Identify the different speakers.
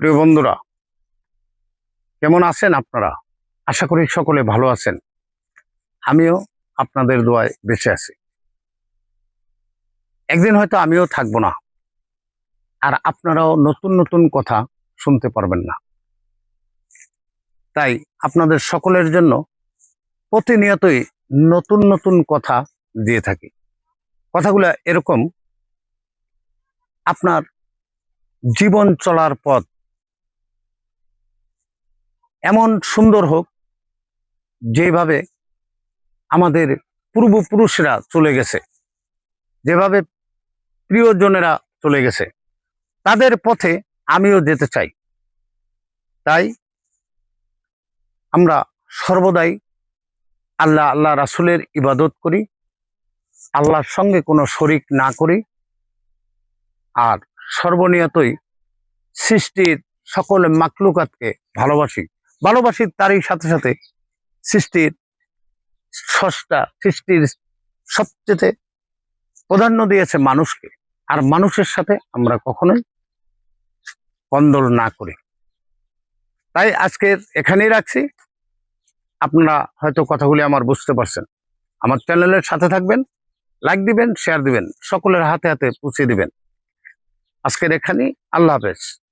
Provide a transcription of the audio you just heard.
Speaker 1: প্রিয় বন্ধুরা, কেমন আছেন আপনারা? আশা করি সকলে ভালো আছেন। আমিও আপনাদের দোয়ায় বেঁচে আছি। একদিন হয়তো আমিও থাকব না, আর আপনারাও নতুন নতুন কথা শুনতে পারবেন না। তাই আপনাদের সকলের জন্য প্রতিনিয়তই নতুন নতুন কথা দিয়ে থাকি। কথাগুলো এরকম, আপনার জীবন চলার পথ এমন সুন্দর হোক, যেভাবে আমাদের পূর্বপুরুষরা চলে গেছে, যেভাবে প্রিয়জনেরা চলে গেছে, তাদের পথে আমিও যেতে চাই। তাই আমরা সর্বদাই আল্লাহ আল্লাহ রাসুলের ইবাদত করি, আল্লাহর সঙ্গে কোনো শরিক না করি, আর সর্বনিয়তই সৃষ্টির সকল মাকলুকাতকে ভালোবাসি। ভালোবাসি তারই সাথে সাথে সৃষ্টির স্রষ্টা সৃষ্টির সবচেয়ে প্রাধান্য দিয়েছে মানুষকে। আর মানুষের সাথে আমরা কখনোই কন্দল না করি। তাই আজকের এখানেই রাখছি। আপনারা হয়তো কথাগুলি আমার বুঝতে পারছেন। আমার চ্যানেলের সাথে থাকবেন, লাইক দিবেন, শেয়ার দিবেন, সকলের হাতে হাতে পৌঁছে দিবেন। আজকের এখানেই আল্লাহ হাফেজ।